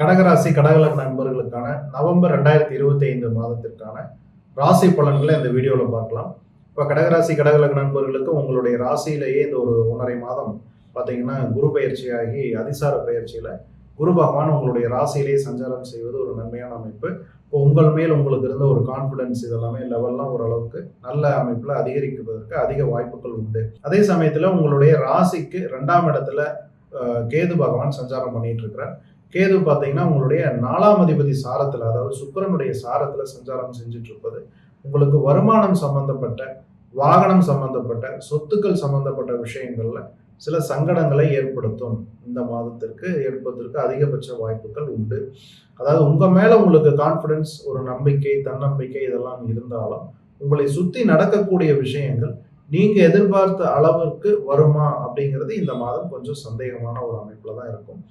கடகராசி கடகலக் நண்பர்களுக்கான நவம்பர் ரெண்டாயிரத்தி இருபத்தி ஐந்து மாதத்திற்கான ராசி பலன்களை இந்த வீடியோவில் பார்க்கலாம். இப்போ கடகராசி கடகலக் நண்பர்களுக்கு உங்களுடைய ராசியிலேயே இந்த ஒரு ஒன்றரை மாதம் பார்த்தீங்கன்னா குரு பயிற்சியாகி அதிசார பயிற்சியில் குரு பகவான் உங்களுடைய ராசியிலேயே சஞ்சாரம் செய்வது ஒரு நன்மையான அமைப்பு. இப்போ உங்கள் மேல் உங்களுக்கு இருந்த ஒரு கான்ஃபிடன்ஸ் இதெல்லாமே லெவல்லாம் ஓரளவுக்கு நல்ல அமைப்பில் அதிகரிப்பதற்கு அதிக வாய்ப்புகள் உண்டு. அதே சமயத்தில் உங்களுடைய ராசிக்கு ரெண்டாம் இடத்துல கேது பகவான் சஞ்சாரம் பண்ணிட்டு இருக்கிறார். கேது பார்த்தீங்கன்னா உங்களுடைய நாலாம் அதிபதி சாரத்தில் அதாவது சுக்கரனுடைய சாரத்தில் சஞ்சாரம் செஞ்சுட்டு இருப்பது உங்களுக்கு வருமானம் சம்பந்தப்பட்ட வாகனம் சம்பந்தப்பட்ட சொத்துக்கள் சம்பந்தப்பட்ட விஷயங்கள்ல சில சங்கடங்களை ஏற்படுத்தும். இந்த மாதத்திற்கு ஏற்படுவதற்கு அதிகபட்ச வாய்ப்புகள் உண்டு. அதாவது உங்க மேல உங்களுக்கு கான்ஃபிடன்ஸ் ஒரு நம்பிக்கை தன்னம்பிக்கை இதெல்லாம் இருந்தாலும் உங்களை சுத்தி நடக்கக்கூடிய விஷயங்கள் நீங்க எதிர்பார்த்த அளவிற்கு வருமா அப்படிங்கிறது இந்த மாதம் கொஞ்சம் சந்தேகமான ஒரு அமைப்புல தான் இருக்கும்.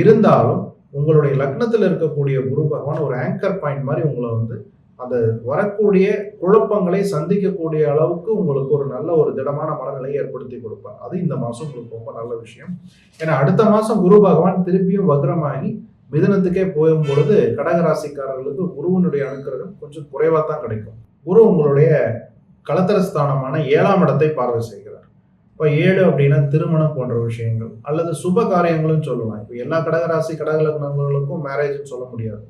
இருந்தாலும் உங்களுடைய லக்னத்தில் இருக்கக்கூடிய குரு பகவான் ஒரு ஆங்கர் பாயிண்ட் மாதிரி உங்களை வந்து அந்த வரக்கூடிய குழப்பங்களை சந்திக்கக்கூடிய அளவுக்கு உங்களுக்கு ஒரு நல்ல ஒரு திடமான மனநிலையை ஏற்படுத்தி கொடுப்பார். அது இந்த மாதம் உங்களுக்கு ரொம்ப நல்ல விஷயம். ஏன்னா அடுத்த மாதம் குரு பகவான் திருப்பியும் வக்ரமாகி மிதனத்துக்கே போகும் பொழுது கடகராசிக்காரர்களுக்கு குருவினுடைய அனுக்கிரகம் கொஞ்சம் குறைவாக தான் கிடைக்கும். குரு உங்களுடைய கலத்தரஸ்தானமான ஏழாம் இடத்தை பார்வை செய்யும். இப்போ ஏழு அப்படின்னா திருமணம் போன்ற விஷயங்கள் அல்லது சுப காரியங்களும் சொல்லலாம். இப்போ எல்லா கடகராசி கடகலக்னங்களுக்கும் மேரேஜ்னு சொல்ல முடியாது.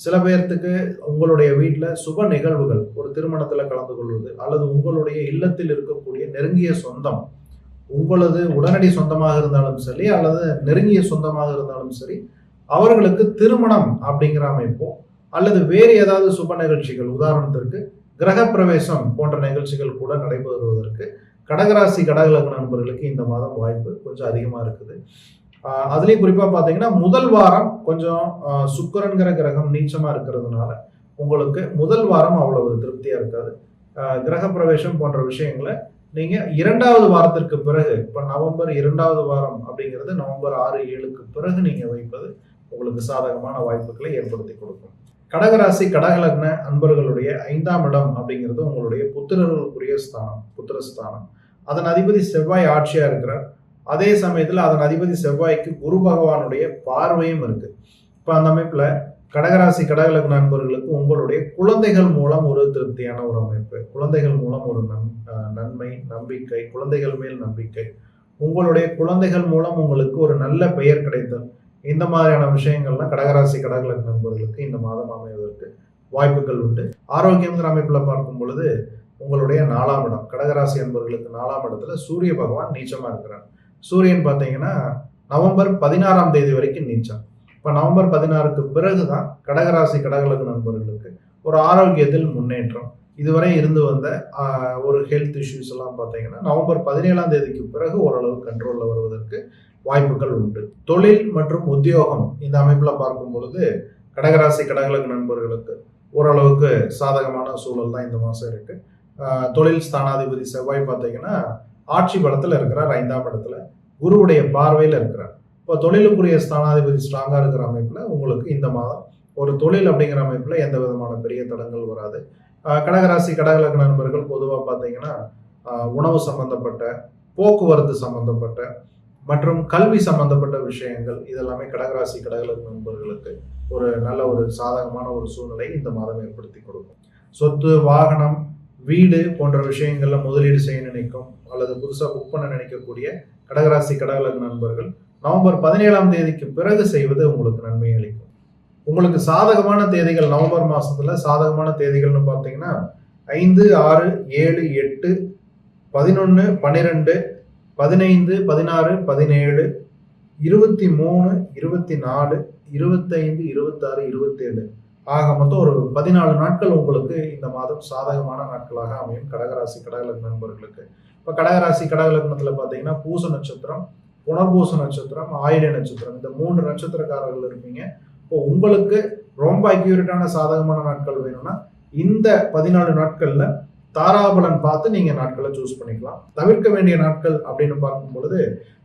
சில பேர்த்துக்கு உங்களுடைய வீட்டில் சுப நிகழ்வுகள் ஒரு திருமணத்தில் கலந்து கொள்வது அல்லது உங்களுடைய இல்லத்தில் இருக்கக்கூடிய நெருங்கிய சொந்தம் உங்களது உடனடி சொந்தமாக இருந்தாலும் சரி அல்லது நெருங்கிய சொந்தமாக இருந்தாலும் சரி அவர்களுக்கு திருமணம் அப்படிங்கிற அமைப்போ அல்லது வேறு ஏதாவது சுப நிகழ்ச்சிகள் உதாரணத்திற்கு கிரகப்பிரவேசம் போன்ற நிகழ்ச்சிகள் கூட நடைபெறுவதற்கு கடகராசி கடகலக்ன நண்பர்களுக்கு இந்த மாதம் வாய்ப்பு கொஞ்சம் அதிகமாக இருக்குது. அதுலேயும் குறிப்பாக பார்த்தீங்கன்னா முதல் வாரம் கொஞ்சம் சுக்கரன்கிற கிரகம் நீச்சமாக இருக்கிறதுனால உங்களுக்கு முதல் வாரம் அவ்வளவு திருப்தியாக இருக்காது. கிரக பிரவேசம் போன்ற விஷயங்களை நீங்கள் இரண்டாவது வாரத்திற்கு பிறகு இப்போ நவம்பர் இரண்டாவது வாரம் அப்படிங்கிறது நவம்பர் ஆறு ஏழுக்கு பிறகு நீங்கள் வைப்பது உங்களுக்கு சாதகமான வாய்ப்புகளை ஏற்படுத்தி கொடுக்கும். கடகராசி கடகலக்ன அன்பர்களுடைய ஐந்தாம் இடம் அப்படிங்கிறது உங்களுடைய புத்திரர்களுக்குரிய ஸ்தானம் புத்திரஸ்தானம். அதன் அதிபதி செவ்வாய் ஆட்சியாக இருக்கிறார். அதே சமயத்தில் அதன் அதிபதி செவ்வாய்க்கு குரு பகவானுடைய பார்வையும் இருக்கு. இப்போ அந்த அமைப்பில் கடகராசி கடகலக் நண்பர்களுக்கு உங்களுடைய குழந்தைகள் மூலம் ஒரு திருப்தியான ஒரு அமைப்பு குழந்தைகள் மூலம் ஒரு நம் நன்மை நம்பிக்கை குழந்தைகள் மேல் நம்பிக்கை. உங்களுடைய குழந்தைகள் மூலம் உங்களுக்கு ஒரு நல்ல பெயர் கிடைத்தல் இந்த மாதிரியான விஷயங்கள்லாம் கடகராசி கடகலக் நண்பர்களுக்கு இந்த மாதம் அமைவதற்கு வாய்ப்புகள் உண்டு. ஆரோக்கியங்கிற அமைப்பில் பார்க்கும் பொழுது உங்களுடைய நாலாம் இடம் கடகராசி அன்பர்களுக்கு நாலாம் இடத்துல சூரிய பகவான் நீச்சமாக இருக்கிறார். சூரியன் பார்த்தீங்கன்னா நவம்பர் பதினாறாம் தேதி வரைக்கும் நீச்சம். இப்போ நவம்பர் பதினாறுக்கு பிறகு தான் கடகராசி கடகலக்கு நண்பர்களுக்கு ஒரு ஆரோக்கியத்தில் முன்னேற்றம் இதுவரை இருந்து வந்த ஒரு ஹெல்த் இஷ்யூஸ் எல்லாம் பார்த்தீங்கன்னா நவம்பர் பதினேழாம் தேதிக்கு பிறகு ஓரளவு கண்ட்ரோலில் வருவதற்கு வாய்ப்புகள் உண்டு. தொழில் மற்றும் உத்தியோகம் இந்த அமைப்பில் பார்க்கும் பொழுது கடகராசி கடகலக்கு நண்பர்களுக்கு ஓரளவுக்கு சாதகமான சூழல் தான் இந்த மாதம் இருக்குது தொழில் ஸ்தானாதிபதி செவ்வாய் பார்த்தீங்கன்னா ஆட்சி பலத்தில் இருக்கிறார் ஐந்தாம் இடத்துல குருவுடைய பார்வையில் இருக்கிறார். இப்போ தொழிலுக்குரிய ஸ்தானாதிபதி ஸ்ட்ராங்காக இருக்கிற அமைப்பில் உங்களுக்கு இந்த மாதம் ஒரு தொழில் அப்படிங்கிற அமைப்பில் எந்த விதமான பெரிய தடங்கள் வராது. கடகராசி கடகலக்க நண்பர்கள் பொதுவாக பார்த்தீங்கன்னா உணவு சம்பந்தப்பட்ட போக்குவரத்து சம்பந்தப்பட்ட மற்றும் கல்வி சம்பந்தப்பட்ட விஷயங்கள் இதெல்லாமே கடகராசி கடகலக்க நண்பர்களுக்கு ஒரு நல்ல ஒரு சாதகமான ஒரு சூழ்நிலை இந்த மாதம் ஏற்படுத்தி கொடுக்கும். சொத்து வாகனம் வீடு போன்ற விஷயங்களில் முதலீடு செய்ய நினைக்கும் அல்லது புதுசாக புக் பண்ண நினைக்கக்கூடிய கடகராசி கடகலக் நண்பர்கள் நவம்பர் பதினேழாம் தேதிக்கு பிறகு செய்வது உங்களுக்கு நன்மை அளிக்கும். உங்களுக்கு சாதகமான தேதிகள் நவம்பர் மாதத்தில் சாதகமான தேதிகள்னு பார்த்தீங்கன்னா ஐந்து ஆறு ஏழு எட்டு பதினொன்று பன்னிரெண்டு பதினைந்து பதினாறு பதினேழு இருபத்தி மூணு இருபத்தி நாலு இருபத்தைந்து இருபத்தாறு இருபத்தேழு. ஆக மொத்தம் ஒரு பதினாலு நாட்கள் உங்களுக்கு இந்த மாதம் சாதகமான நாட்களாக அமையும் கடகராசி கடகலக் நண்பர்களுக்கு. இப்போ கடகராசி கடகலக்னத்தில் பார்த்தீங்கன்னா பூச நட்சத்திரம் புனர்பூச நட்சத்திரம் ஆயில நட்சத்திரம். இந்த மூன்று நட்சத்திரக்காரர்கள் இருப்பீங்க. இப்போ உங்களுக்கு ரொம்ப அக்யூரேட்டான சாதகமான நாட்கள் வேணும்னா இந்த பதினாலு நாட்களில் தாராபலன் பார்த்து நீங்கள் நாட்களை சூஸ் பண்ணிக்கலாம். தவிர்க்க வேண்டிய நாட்கள் அப்படின்னு பார்க்கும் பொழுது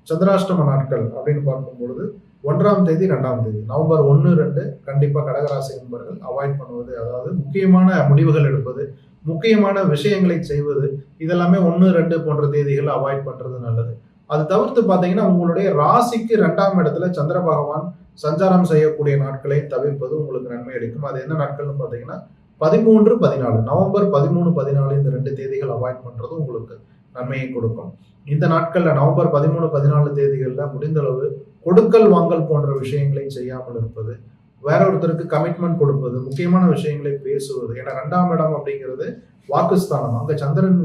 சந்திராஷ்டம நாட்கள் அப்படின்னு பார்க்கும் பொழுது ஒன்றாம் தேதி ரெண்டாம் தேதி. நவம்பர் ஒன்று ரெண்டு கண்டிப்பாக கடகராசி நண்பர்கள் அவாய்ட் பண்ணுவது அதாவது முக்கியமான முடிவுகள் எடுப்பது முக்கியமான விஷயங்களை செய்வது இதெல்லாமே ஒன்று ரெண்டு போன்ற தேதிகளை அவாய்ட் பண்ணுறது நல்லது. அது தவிர்த்து பார்த்தீங்கன்னா உங்களுடைய ராசிக்கு ரெண்டாம் இடத்துல சந்திர பகவான் சஞ்சாரம் செய்யக்கூடிய நாட்களை தவிர்ப்பது உங்களுக்கு நன்மை அளிக்கும். அது என்ன நாட்கள்னு பார்த்தீங்கன்னா பதிமூன்று பதினாலு. நவம்பர் பதிமூணு பதினாலு இந்த ரெண்டு தேதிகள் அவாய்ட் பண்ணுறது உங்களுக்கு நன்மையை கொடுக்கும். இந்த நாட்களில் நவம்பர் பதிமூணு பதினாலு தேதிகளில் முடிந்தளவு கொடுக்கல் வாங்கல் போன்ற விஷயங்களை செய்யாமல் இருப்பது வேற ஒருத்தருக்கு கமிட்மெண்ட் கொடுப்பது முக்கியமான விஷயங்களை பேசுவது ஏன்னா ரெண்டாம் இடம் அப்படிங்கிறது வாக்குஸ்தானம். அங்கே சந்திரன்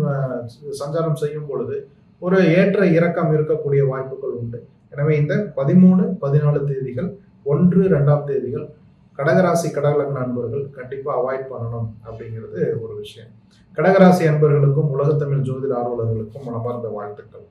சஞ்சாரம் செய்யும் பொழுது ஒரு ஏற்ற இறக்கம் இருக்கக்கூடிய வாய்ப்புகள் உண்டு. எனவே இந்த பதிமூணு பதினாலு தேதிகள் ஒன்று ரெண்டாம் தேதிகள் கடகராசி கடகலக்ன அன்பர்கள் கண்டிப்பாக அவாய்ட் பண்ணணும் அப்படிங்கிறது ஒரு விஷயம். கடகராசி அன்பர்களுக்கும் உலகத்தமிழ் ஜோதிட ஆர்வலர்களுக்கும் மனமார்ந்த வாழ்த்துக்கள்.